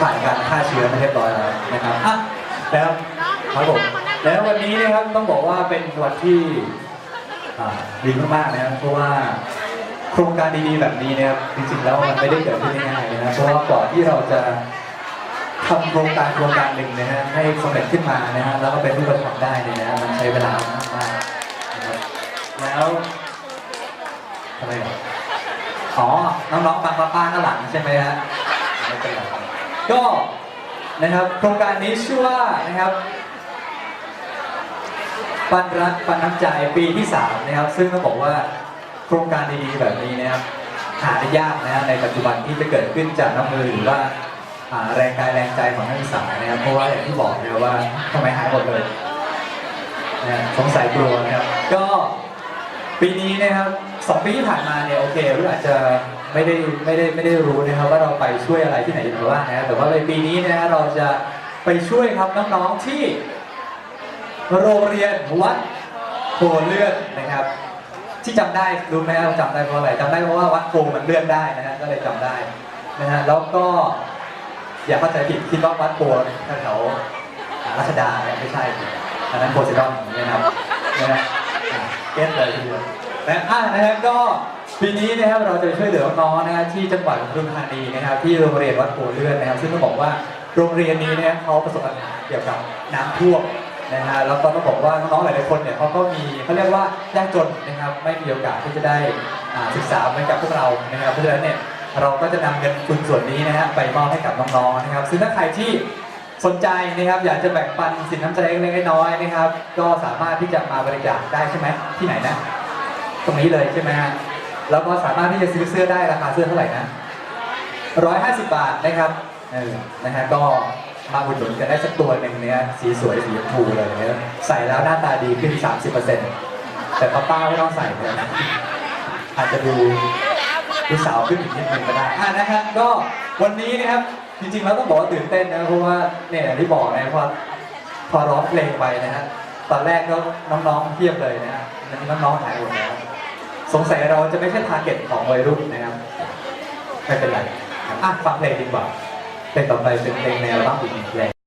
ผ่านการฆ่าเชื้อมาเรียบร้อยแล้วนะครับอะแล้วครับผมแล้ววันนี้นะครับต้องบอกว่าเป็นวันที่อ่าดีมากๆนะครับเพราะว่าโครงการดีๆแบบนี้นะครับจริงๆแล้วมันไม่ได้เกิดขึ้นง่ายๆนะครับเพราะว่าก่อนที่เราจะทำโครงการโครงการหนึ่งนะฮะให้สำเร็จขึ้นมานะฮะแล้วก็เป็นรูปธรรมได้เนี่ยนะฮะมันใช้เวลามากๆนะครับแล้วทำไมเหรออ๋อน้องๆบางป้าๆข้างหลังใช่ไหมฮะไม่เป็นไร ก็นะครับโครงการนี้ชื่อว่านะครับปันรักปันน้ำใจปีที่3นะครับ ซึ่งต้องบอกว่าโครงการดีๆแบบนี้นะครับหาได้ยากนะในปัจจุบันที่จะเกิดขึ้นจากน้ำมือหรือว่าแรงกายแรงใจของนักศึกษานะครับ เพราะว่าอย่างที่บอกนะว่าทำไมหายหมดเลยนะฮะสงสัยกลัวนะครับ ก็ปีนี้นะครับสองปีที่ผ่านมาเนี่ยโอเคเราอาจจะ ไม่ได้ไม่ได้ไม่ได้รู้นะครับว่าเราไปช่วยอะไรที่ไหนกันบ้างนะแต่ว่าในปีนี้นะฮะเราจะไปช่วยครับน้องๆที่ โรงเรียนวัดโพเลื่อนนะครับ ที่จำได้รู้ไหมครับจำได้เพราะอะไรจำได้เพราะว่าวัดโพมันเลื่อนได้นะฮะก็เลยจำได้นะฮะแล้วก็อย่าเข้าใจผิดคิดว่าวัดโพแถวรัชดาเนี่ยไม่ใช่อันนั้นโพไซดอนนะครับนะฮะเก็ตเลยทีเดียว นะอะนะฮะก็ปีนี้นะครับเราจะช่วยเหลือน้องนะฮะที่จังหวัดปทุมธานีนะครับ ที่โรงเรียนวัดโพเลื่อนนะครับ ซึ่งต้องบอกว่าโรงเรียนนี้เนี่ยเขาประสบปัญหาเกี่ยวกับน้ำท่วมนะฮะแล้วก็ต้องบอกว่าน้องๆหลายๆคนเนี่ยเขาก็มีเขาเรียกว่ายากจนนะครับไม่มีโอกาสที่จะได้อ่าศึกษาเหมือนกับพวกเรานะครับเพราะฉะนั้นเนี่ยเราก็จะนำเงินทุนส่วนนี้นะฮะไปมอบให้กับน้องๆนะครับ ซึ่งถ้าใครที่สนใจนะครับอยากจะแบ่งปันสินน้ำใจเล็กๆน้อยๆนะครับ ก็สามารถที่จะมาบริจาคได้ใช่ไหมที่ไหนนะ ตรงนี้เลยใช่ไหมฮะแล้วก็สามารถที่จะซื้อเสื้อได้ราคาเสื้อเท่าไหร่นะร้อยห้าสิบบาทนะครับเออนะฮะก็มาอุดหนุนกันได้สักตัวหนึ่งเนี่ยสีสวยสีชมพูเลยเนี่ยใส่แล้วหน้าตาดีขึ้น 30%แต่ป้าป้าไม่ต้องใส่เลยนะอาจจะดูดูสาวขึ้นอีกนิดนึงก็ได้อะนะฮะก็วันนี้นะครับจริงๆแล้วต้องบอกว่าตื่นเต้นนะเพราะว่าเนี่ยอย่างที่บอกนะพอพอร้องเพลงไปนะฮะตอนแรกก็น้องๆเทียบเลยนะฮะน้องๆหายหมดแล้ว สงสัยเราจะไม่ใช่ทาร์เก็ตของวัยรุ่นนะครับไม่เป็นไรอะฟังเพลงดีกว่าเพลงต่อไปเป็นเพลงในวบ้าอีกหนึ่งเพลง